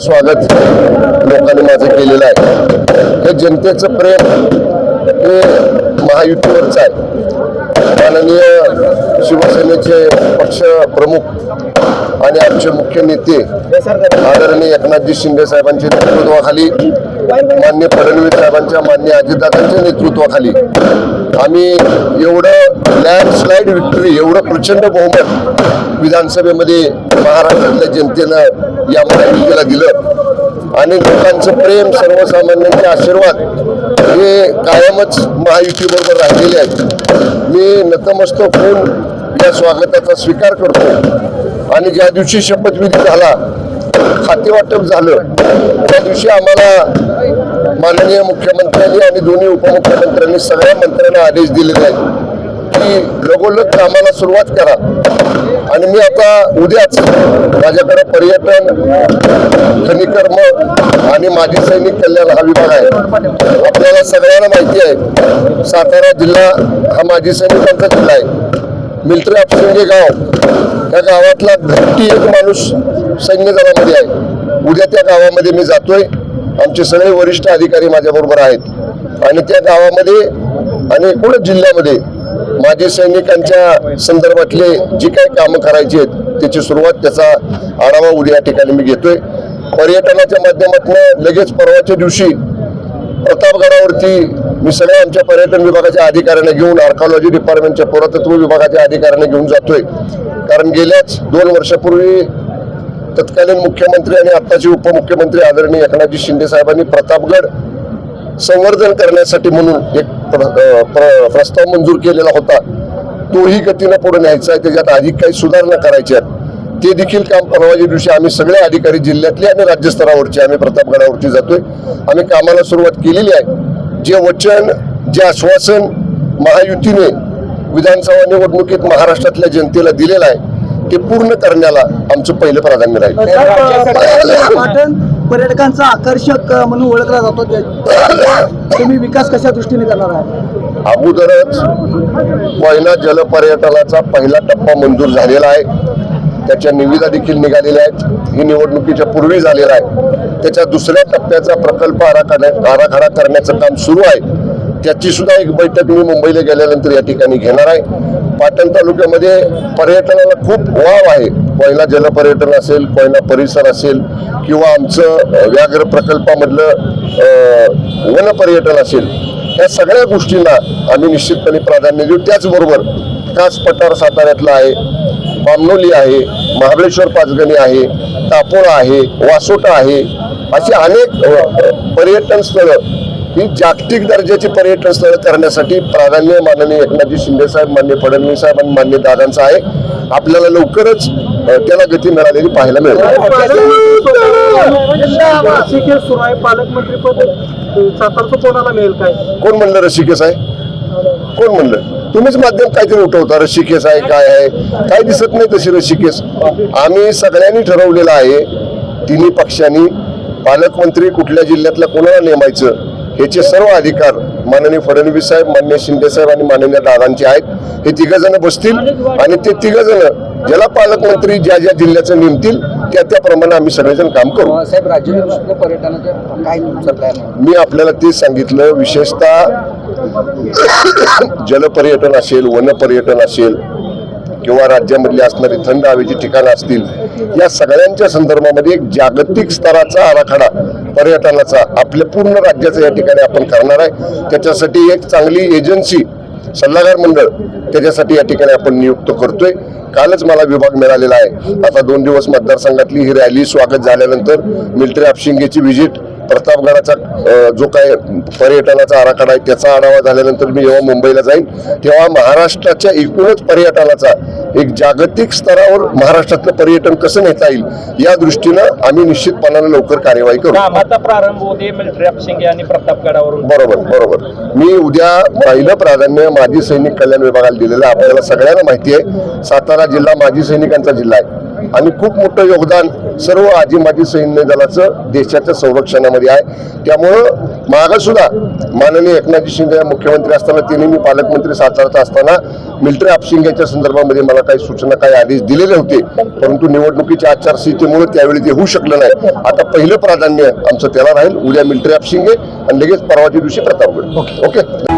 स्वागत लोकांनी माझं केलेलं आहे. हे जनतेचं प्रेम हे महायुतीवरचं आहे. माननीय शिवसेनेचे पक्ष प्रमुख आणि आमचे मुख्य नेते आदरणीय एकनाथजी शिंदे साहेबांच्या नेतृत्वाखाली मान्य फडणवीस साहेबांच्या मान्य अजितदादांच्या नेतृत्वाखाली आम्ही एवढं लँडस्लाईड विक्टरी एवढं प्रचंड बहुमत विधानसभेमध्ये महाराष्ट्रातल्या जनतेनं या महायुतीला दिलं. आणि लोकांचं प्रेम सर्वसामान्यांचे आशीर्वाद हे कायमच महायुतीबरोबर राहिलेले आहेत. मी नतमस्तक होऊन या स्वागताचा स्वीकार करतो. आणि ज्या दिवशी शपथविधी झाला खातेवाटप झालं त्या दिवशी आम्हाला माननीय मुख्यमंत्र्यांनी आणि दोन्ही उपमुख्यमंत्र्यांनी सगळ्या मंत्र्यांना आदेश दिलेले आहेत की लगोलग कामाला सुरुवात करा. आणि मी आता उद्याच माझ्याकडे पर्यटन खनिकर्म आणि माजी सैनिक कल्याण हा विभाग आहे. आपल्याला सगळ्यांना माहिती आहे सातारा जिल्हा हा माजी सैनिकांचा जिल्हा आहे. मिलिटरी आपशिंगे गाव त्या गावातला घट्टी एक माणूस सैन्य दलामध्ये आहे. उद्या त्या गावामध्ये मी जातोय. आमचे सगळे वरिष्ठ अधिकारी माझ्याबरोबर आहेत. आणि त्या गावामध्ये आणि एकूणच जिल्ह्यामध्ये माजी सैनिकांच्या संदर्भातले जी काही कामं करायची आहेत त्याची सुरुवात त्याचा आढावा उद्या या ठिकाणी मी घेतोय. पर्यटनाच्या माध्यमातून लगेच परवाच्या दिवशी प्रतापगडावरती मी सगळ्या आमच्या पर्यटन विभागाच्या अधिकाऱ्यांना घेऊन आर्कॉलॉजी डिपार्टमेंटच्या पुरातत्व विभागाच्या अधिकाऱ्यांना घेऊन जातोय. कारण गेल्याच दोन वर्षापूर्वी तत्कालीन मुख्यमंत्री आणि आत्ताचे उपमुख्यमंत्री आदरणीय एकनाथजी शिंदे साहेबांनी प्रतापगड संवर्धन करण्यासाठी म्हणून एक प्र- प्र- प्रस्ताव मंजूर केलेला होता. तोही गतीनं पुढे न्यायचा आहे त्याच्यात अधिक काही सुधारणा करायच्या आहेत. ते देखील काम परवाच्या दिवशी आम्ही सगळे अधिकारी जिल्ह्यातले आणि राज्यस्तरावरचे आम्ही प्रतापगडावरती जातोय. आम्ही कामाला सुरुवात केलेली आहे. जे वचन जे आश्वासन महायुतीने विधानसभा निवडणुकीत महाराष्ट्रातल्या जनतेला दिलेलं आहे ते पूर्ण करण्याला आमचं पहिलं प्राधान्य राहील. पर्यटकांचा आकर्षक म्हणून ओळखला जातो. तुम्ही विकास कशा दृष्टीने करणार आहात? अगोदरच कोयना जलपर्यटनाचा पहिला टप्पा मंजूर झालेला आहे. त्याच्या निविदा देखील निघालेल्या आहेत. ही निवडणुकीच्या पूर्वी झालेला आहे. त्याच्या दुसऱ्या टप्प्याचा प्रकल्प आराखडा आराखडा करण्याचं काम सुरू आहे. त्याची सुद्धा एक बैठक मी मुंबईला गेल्यानंतर या ठिकाणी घेणार आहे. पाटण तालुक्यामध्ये पर्यटनाला खूप वाव आहे. कोयना जलपर्यटन असेल कोयना परिसर असेल किंवा आमचं व्याघ्र प्रकल्पामधलं अ, वन पर्यटन असेल या सगळ्या गोष्टींना आम्ही निश्चितपणे प्राधान्य देऊ. त्याचबरोबर कास पठार साताऱ्यातला आहे बामनोली आहे महाबळेश्वर पाचगणी आहे तापोळा आहे वासोटा आहे अशी अनेक पर्यटन स्थळं ही जागतिक दर्जाची पर्यटन स्थळं करण्यासाठी प्राधान्य माननीय एकनाथजी शिंदे साहेब मान्य फडणवीस साहेब आणि मान्य दादांचं आहे. आपल्याला लवकरच त्याला गती मिळालेली पाहायला मिळेल. रसिकेश सुरू आहे पालकमंत्री पद सातारचं कोणाला मिळेल काय? कोण म्हणलं रसिकेश आहे? कोण म्हणलं? तुम्हीच माध्यम काहीतरी उठवता रसिकेश आहे काय आहे? काय दिसत नाही तशी रसिकेश आम्ही सगळ्यांनी ठरवलेलं आहे तिन्ही पक्षांनी पालकमंत्री कुठल्या जिल्ह्यातल्या कोणाला नेमायचं ह्याचे सर्व अधिकार माननीय फडणवीस साहेब मान्य शिंदे साहेब आणि माननीय दादांचे आहेत. हे तिघ जण बसतील आणि ते तिघ जण ज्याला पालकमंत्री ज्या ज्या जिल्ह्याचं नेमतील त्या त्याप्रमाणे आम्ही सगळेजण काम करू. साहेब राज्य पर्यटनाचं काय मी आपल्याला तेच सांगितलं विशेषतः जलपर्यटन असेल वनपर्यटन असेल किंवा राज्यामधली असणारी थंड हवेची ठिकाणं असतील या सगळ्यांच्या संदर्भामध्ये एक जागतिक स्तराचा आराखडा पर्यटनाचा आपल्या पूर्ण राज्याचा या ठिकाणी आपण करणार आहे. त्याच्यासाठी एक चांगली एजन्सी सल्लागार मंडळ त्याच्यासाठी या ठिकाणी आपण नियुक्त करतोय. कालच मला विभाग मिळालेला आहे. आता दोन दिवस मतदारसंघातली ही रॅली स्वागत झाल्यानंतर मिलिटरी अपशिंगेची व्हिजिट प्रतापगडाचा जो काय पर्यटनाचा आराखडा आहे त्याचा आढावा झाल्यानंतर मी जेव्हा मुंबईला जाईन तेव्हा महाराष्ट्राच्या एकूणच पर्यटनाचा एक जागतिक स्तरावर महाराष्ट्रातलं पर्यटन कसं नेता येईल या दृष्टीनं आम्ही निश्चितपणाने लवकर कार्यवाही करू. कामाचा प्रारंभ मिलिटरी आणि प्रतापगडावरून. बरोबर बरोबर. मी उद्या पहिलं प्राधान्य माजी सैनिक कल्याण विभागाला दिलेलं. आपल्याला सगळ्यांना माहिती आहे सातारा जिल्हा माजी सैनिकांचा जिल्हा आहे. आणि खूप मोठं योगदान सर्व आजी माजी सैन्य दलाचं देशाच्या संरक्षणामध्ये आहे. त्यामुळं मागं सुद्धा माननीय एकनाथजी शिंदे मुख्यमंत्री असताना त्यांनी मी पालकमंत्री साताराचा असताना मिलिटरी याच्या संदर्भामध्ये मला काही सूचना काही आदेश दिलेले होते. परंतु निवडणुकीच्या आचारसंहितेमुळे त्यावेळी ते होऊ शकलं नाही. आता पहिलं प्राधान्य आमचं त्याला राहील. उद्या मिलिटरी आहे आणि लगेच परवाच्या दिवशी प्रतापगड. ओके?